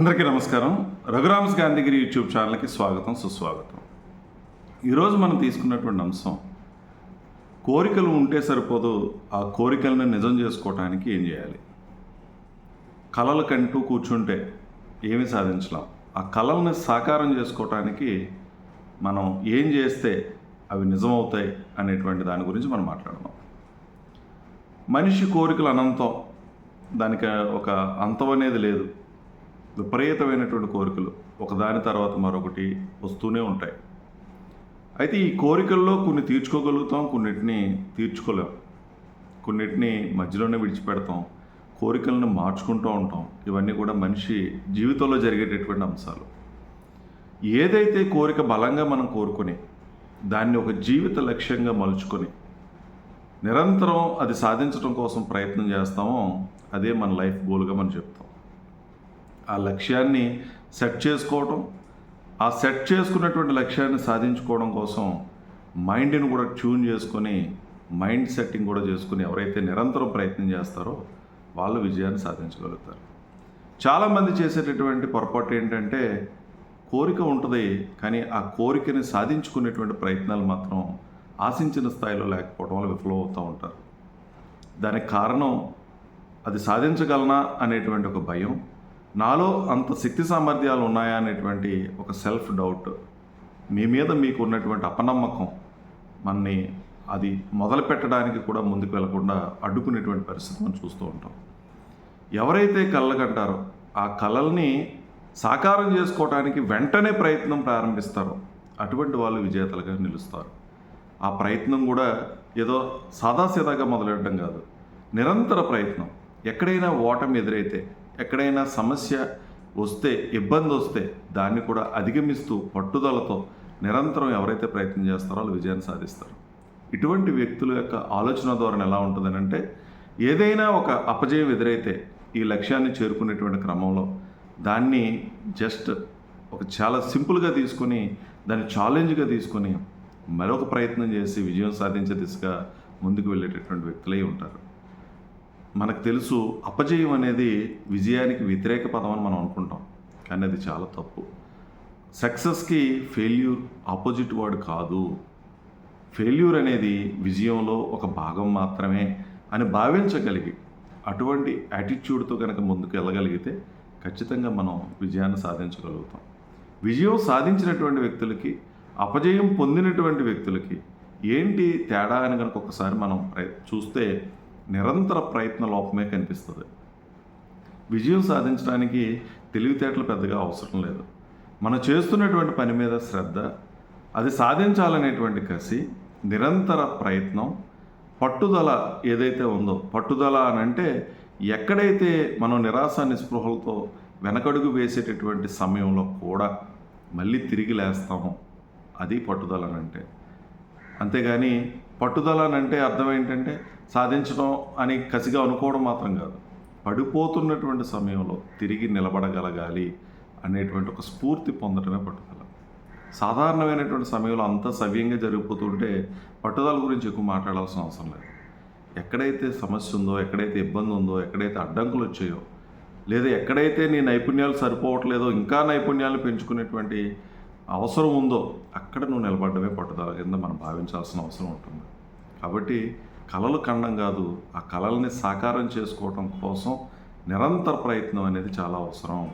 అందరికీ నమస్కారం. రఘురామ్స్ గాంధీగిరి యూట్యూబ్ ఛానల్కి స్వాగతం సుస్వాగతం. ఈరోజు మనం తీసుకున్నటువంటి అంశం కోరికలు ఉంటే సరిపోదు ఆ కోరికలను నిజం చేసుకోవటానికి ఏం చేయాలి? కళలు కంటూ కూర్చుంటే ఏమి సాధించలేం. ఆ కళల్ని సాకారం చేసుకోవటానికి మనం ఏం చేస్తే అవి నిజమవుతాయి అనేటువంటి దాని గురించి మనం మాట్లాడదాం. మనిషి కోరికలు అనంతం దానికి ఒక అంతం అనేది లేదు. విపరీతమైనటువంటి కోరికలు. ఒకదాని తర్వాత మరొకటి వస్తూనే ఉంటాయి. అయితే ఈ కోరికల్లో కొన్ని తీర్చుకోగలుగుతాం కొన్నిటిని తీర్చుకోలేం. కొన్నిటిని మధ్యలోనే విడిచిపెడతాం కోరికలను మార్చుకుంటూ ఉంటాం. ఇవన్నీ కూడా మనిషి జీవితంలో జరిగేటటువంటి అంశాలు. ఏదైతే కోరిక బలంగా మనం కోరుకొని దాన్ని ఒక జీవిత లక్ష్యంగా మలుచుకొని నిరంతరం అది సాధించడం కోసం ప్రయత్నం చేస్తామో అదే మన లైఫ్ గోల్గా మనం చెప్తాం. ఆ లక్ష్యాన్ని సెట్ చేసుకోవడం ఆ సెట్ చేసుకున్నటువంటి లక్ష్యాన్ని సాధించుకోవడం కోసం మైండ్ని కూడా ట్యూన్ చేసుకొని మైండ్ సెట్టింగ్ కూడా చేసుకుని ఎవరైతే నిరంతరం ప్రయత్నం చేస్తారో వాళ్ళు విజయాన్ని సాధించగలుగుతారు. చాలామంది చేసేటటువంటి పొరపాటు ఏంటంటే కోరిక ఉంటుంది కానీ ఆ కోరికని సాధించుకునేటువంటి ప్రయత్నాలు మాత్రం ఆశించిన స్థాయిలో లేకపోవడం వల్ల విఫలమవుతూ ఉంటారు. దానికి కారణం అది సాధించగలనా అనేటువంటి ఒక భయం నాలో అంత శక్తి సామర్థ్యాలు ఉన్నాయా అనేటువంటి ఒక సెల్ఫ్ డౌట్ మీ మీద మీకు ఉన్నటువంటి అపనమ్మకం మనని అది మొదలు పెట్టడానికి కూడా ముందుకు వెళ్ళకుండా అడ్డుకునేటువంటి పరిస్థితి మనం చూస్తూ ఉంటాం. ఎవరైతే కళ్ళకంటారో ఆ కళల్ని సాకారం చేసుకోవడానికి వెంటనే ప్రయత్నం ప్రారంభిస్తారో. అటువంటి వాళ్ళు విజేతలుగా నిలుస్తారు. ఆ ప్రయత్నం కూడా ఏదో సాదాసీదాగా మొదలెట్టడం కాదు. నిరంతర ప్రయత్నం. ఎక్కడైనా ఓటమి ఎదురైతే ఎక్కడైనా సమస్య వస్తే ఇబ్బంది వస్తే దాన్ని కూడా అధిగమిస్తూ పట్టుదలతో నిరంతరం ఎవరైతే ప్రయత్నం చేస్తారో వాళ్ళు విజయాన్ని సాధిస్తారు. ఇటువంటి వ్యక్తుల యొక్క ఆలోచన ధోరణి ఎలా ఉంటుందని అంటే ఏదైనా ఒక అపజయం ఎదురైతే ఈ లక్ష్యాన్ని చేరుకునేటువంటి క్రమంలో దాన్ని జస్ట్ ఒక చాలా సింపుల్గా తీసుకొని దాన్ని ఛాలెంజ్గా తీసుకొని మరొక ప్రయత్నం చేసి విజయం సాధించే దిశగా ముందుకు వెళ్ళేటటువంటి వ్యక్తులై ఉంటారు. మనకు తెలుసు అపజయం అనేది విజయానికి వ్యతిరేక పదం అని మనం అనుకుంటాం. కానీ అది చాలా తప్పు. సక్సెస్కి ఫెయిల్యూర్ ఆపోజిట్ వర్డ్ కాదు. ఫెయిల్యూర్ అనేది విజయంలో ఒక భాగం మాత్రమే అని భావించగలిగి అటువంటి యాటిట్యూడ్తో కనుక ముందుకు వెళ్ళగలిగితే ఖచ్చితంగా మనం విజయాన్ని సాధించగలుగుతాం. విజయం సాధించినటువంటి వ్యక్తులకి అపజయం పొందినటువంటి వ్యక్తులకి ఏంటి తేడా అని కనుక ఒకసారి మనం చూస్తే నిరంతర ప్రయత్న లోపమే కనిపిస్తుంది. విజయం సాధించడానికి తెలివితేటలు పెద్దగా అవసరం లేదు. మనం చేస్తున్నటువంటి పని మీద శ్రద్ధ అది సాధించాలనేటువంటి కసి నిరంతర ప్రయత్నం పట్టుదల ఏదైతే ఉందో పట్టుదల అని అంటే ఎక్కడైతే మనం నిరాశ నిస్పృహలతో వెనకడుగు వేసేటటువంటి సమయంలో కూడా మళ్ళీ తిరిగి లేస్తామో అది పట్టుదల అని అంటే అంతేగాని పట్టుదల అని అంటే అర్థం ఏంటంటే సాధించడం అని కసిగా అనుకోవడం మాత్రం కాదు. పడిపోతున్నటువంటి సమయంలో తిరిగి నిలబడగలగాలి అనేటువంటి ఒక స్ఫూర్తి పొందడమే పట్టుదల. సాధారణమైనటువంటి సమయంలో అంత సవ్యంగా జరిగిపోతుంటే పట్టుదల గురించి ఎక్కువ మాట్లాడాల్సిన అవసరం లేదు. ఎక్కడైతే సమస్య ఉందో ఎక్కడైతే ఇబ్బంది ఉందో ఎక్కడైతే అడ్డంకులు వచ్చాయో లేదా ఎక్కడైతే నీ నైపుణ్యాలు సరిపోవట్లేదో ఇంకా నైపుణ్యాలు పెంచుకునేటువంటి అవసరం ఉందో అక్కడ నువ్వు నిలబడమే పట్టుదల కింద మనం భావించాల్సిన అవసరం ఉంటుంది. కాబట్టి కళలు ఖండం కాదు ఆ కళల్ని సాకారం చేసుకోవటం కోసం నిరంతర ప్రయత్నం అనేది చాలా అవసరం.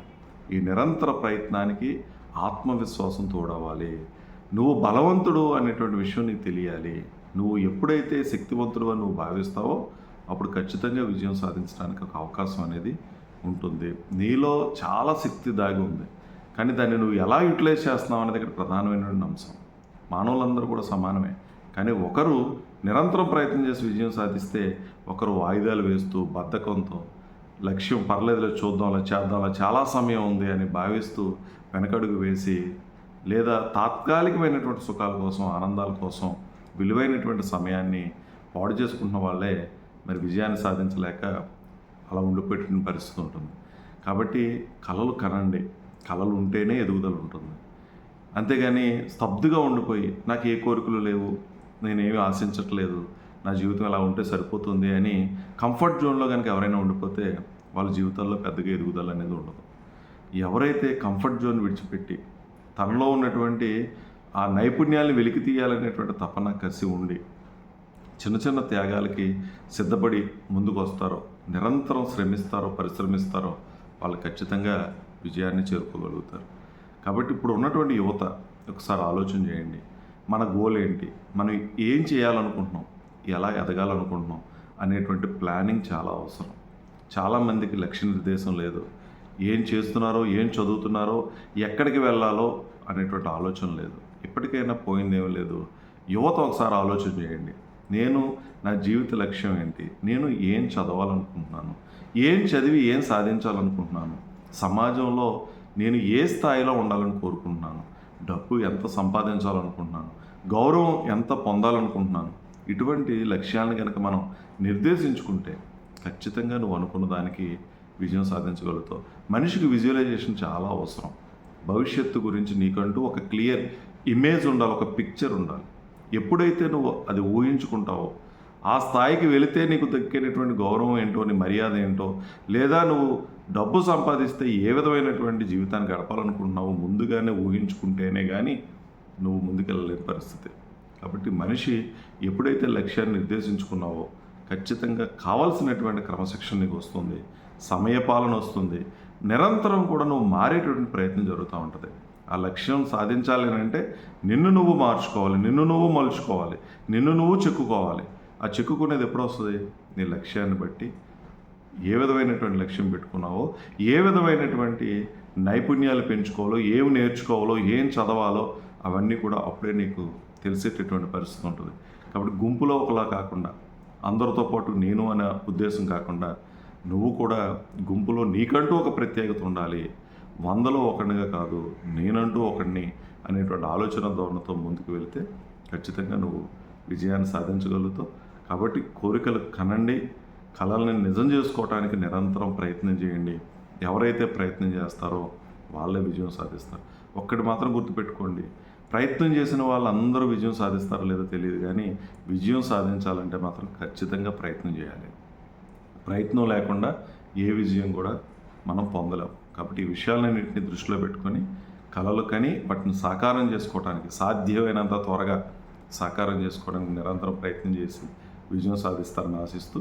ఈ నిరంతర ప్రయత్నానికి ఆత్మవిశ్వాసం తోడవాలి నువ్వు బలవంతుడు అనేటువంటి విషయం నీకు తెలియాలి. నువ్వు ఎప్పుడైతే శక్తివంతుడు అని నువ్వు భావిస్తావో అప్పుడు ఖచ్చితంగా విజయం సాధించడానికి ఒక అవకాశం అనేది ఉంటుంది. నీలో చాలా శక్తి దాగి ఉంది. కానీ దాన్ని నువ్వు ఎలా యూటిలైజ్ చేస్తున్నావు అనేది ఇక్కడ ప్రధానమైనటువంటి అంశం. మానవులందరూ కూడా సమానమే. కానీ ఒకరు నిరంతరం ప్రయత్నం చేసి విజయం సాధిస్తే ఒకరు వాయిదాలు వేస్తూ బద్ధకంతో లక్ష్యం పర్లేదులే చూద్దాంలా చేద్దాంలా చాలా సమయం ఉంది అని భావిస్తూ వెనకడుగు వేసి లేదా తాత్కాలికమైనటువంటి సుఖాల కోసం ఆనందాల కోసం విలువైనటువంటి సమయాన్ని పాడు చేసుకుంటున్న వాళ్ళే మరి విజయాన్ని సాధించలేక అలా ఉండిపెట్టిన పరిస్థితి ఉంటుంది. కాబట్టి కళలు కనండి. కళలు ఉంటేనే ఎదుగుదల ఉంటుంది. అంతేగాని స్తబ్దుగా ఉండిపోయి నాకు ఏ కోరికలు లేవు నేనేమి ఆశించట్లేదు. నా జీవితం ఎలా ఉంటే సరిపోతుంది అని కంఫర్ట్ జోన్లో కనుక ఎవరైనా ఉండిపోతే వాళ్ళ జీవితాల్లో పెద్దగా ఎదుగుదల అనేది ఉండదు. ఎవరైతే కంఫర్ట్ జోన్ విడిచిపెట్టి తనలో ఉన్నటువంటి ఆ నైపుణ్యాన్ని వెలికి తీయాలనేటువంటి తపన కసి ఉండి చిన్న చిన్న త్యాగాలకి సిద్ధపడి ముందుకు వస్తారో నిరంతరం శ్రమిస్తారో పరిశ్రమిస్తారో వాళ్ళు ఖచ్చితంగా విజయాన్ని చేరుకోగలుగుతారు. కాబట్టి ఇప్పుడు ఉన్నటువంటి యువత ఒకసారి ఆలోచన చేయండి. మన గోల్ ఏంటి? మనం ఏం చేయాలనుకుంటున్నాం? ఎలా ఎదగాలనుకుంటున్నాం? అనేటువంటి ప్లానింగ్ చాలా అవసరం. చాలామందికి లక్ష్య నిర్దేశం లేదు. ఏం చేస్తున్నారో ఏం చదువుతున్నారో ఎక్కడికి వెళ్ళాలో అనేటువంటి ఆలోచన లేదు. ఇప్పటికైనా పోయిందేమీ లేదు. యువత ఒకసారి ఆలోచన చేయండి. నేను నా జీవిత లక్ష్యం ఏంటి? నేను ఏం చదవాలనుకుంటున్నాను? ఏం చదివి ఏం సాధించాలనుకుంటున్నాను? సమాజంలో నేను ఏ స్థాయిలో ఉండాలని కోరుకుంటున్నాను? డబ్బు ఎంత సంపాదించాలనుకుంటున్నాను? గౌరవం ఎంత పొందాలనుకుంటున్నాను? ఇటువంటి లక్ష్యాలను కనుక మనం నిర్దేశించుకుంటే ఖచ్చితంగా నువ్వు అనుకున్న దానికి విజయం సాధించగలుగుతావు. మనిషికి విజువలైజేషన్ చాలా అవసరం. భవిష్యత్తు గురించి నీకంటూ ఒక క్లియర్ ఇమేజ్ ఉండాలి ఒక పిక్చర్ ఉండాలి. ఎప్పుడైతే నువ్వు అది ఊహించుకుంటావో ఆ స్థాయికి వెళితే నీకు దక్కేటటువంటి గౌరవం ఏంటో నీ మర్యాద ఏంటో లేదా నువ్వు డబ్బు సంపాదిస్తే ఏ విధమైనటువంటి జీవితాన్ని గడపాలనుకుంటున్నావు ముందుగానే ఊహించుకుంటేనే కానీ నువ్వు ముందుకెళ్ళలేని పరిస్థితి. కాబట్టి మనిషి ఎప్పుడైతే లక్ష్యాన్ని నిర్దేశించుకున్నావో ఖచ్చితంగా కావాల్సినటువంటి క్రమశిక్షణ నీకు వస్తుంది. సమయపాలన వస్తుంది. నిరంతరం కూడా నువ్వు మారేటటువంటి ప్రయత్నం జరుగుతూ ఉంటుంది. ఆ లక్ష్యం సాధించాలి అని అంటే నిన్ను నువ్వు మార్చుకోవాలి నిన్ను నువ్వు మలుచుకోవాలి నిన్ను నువ్వు చెక్కుకోవాలి. ఆ చెక్కుకునేది ఎప్పుడు వస్తుంది? నీ లక్ష్యాన్ని బట్టి ఏ విధమైనటువంటి లక్ష్యం పెట్టుకున్నావో ఏ విధమైనటువంటి నైపుణ్యాలు పెంచుకోవాలో ఏమి నేర్చుకోవాలో ఏం చదవాలో అవన్నీ కూడా అప్పుడే నీకు తెలిసేటటువంటి పరిస్థితి ఉంటుంది. కాబట్టి గుంపులో ఒకలా కాకుండా అందరితో పాటు నేను అనే ఉద్దేశం కాకుండా నువ్వు కూడా గుంపులో నీకంటూ ఒక ప్రత్యేకత ఉండాలి. వందలో ఒకడిగా కాదు నేనంటూ ఒకడిని అనేటువంటి ఆలోచన ధోరణితో ముందుకు వెళితే ఖచ్చితంగా నువ్వు విజయాన్ని సాధించగలుగుతావు. కాబట్టి కోరికలు కనండి కళల్ని నిజం చేసుకోవటానికి నిరంతరం ప్రయత్నం చేయండి. ఎవరైతే ప్రయత్నం చేస్తారో వాళ్ళే విజయం సాధిస్తారు. ఒక్కటి మాత్రం గుర్తుపెట్టుకోండి. ప్రయత్నం చేసిన వాళ్ళందరూ విజయం సాధిస్తారో లేదో తెలియదు కానీ విజయం సాధించాలంటే మాత్రం ఖచ్చితంగా ప్రయత్నం చేయాలి. ప్రయత్నం లేకుండా ఏ విజయం కూడా మనం పొందలేం. కాబట్టి ఈ విషయాలన్నింటినీ దృష్టిలో పెట్టుకొని కళలు కని వాటిని సాకారం చేసుకోవడానికి సాధ్యమైనంత త్వరగా సాకారం చేసుకోవడానికి నిరంతరం ప్రయత్నం చేసి విజయం సాధిస్తారని ఆశిస్తూ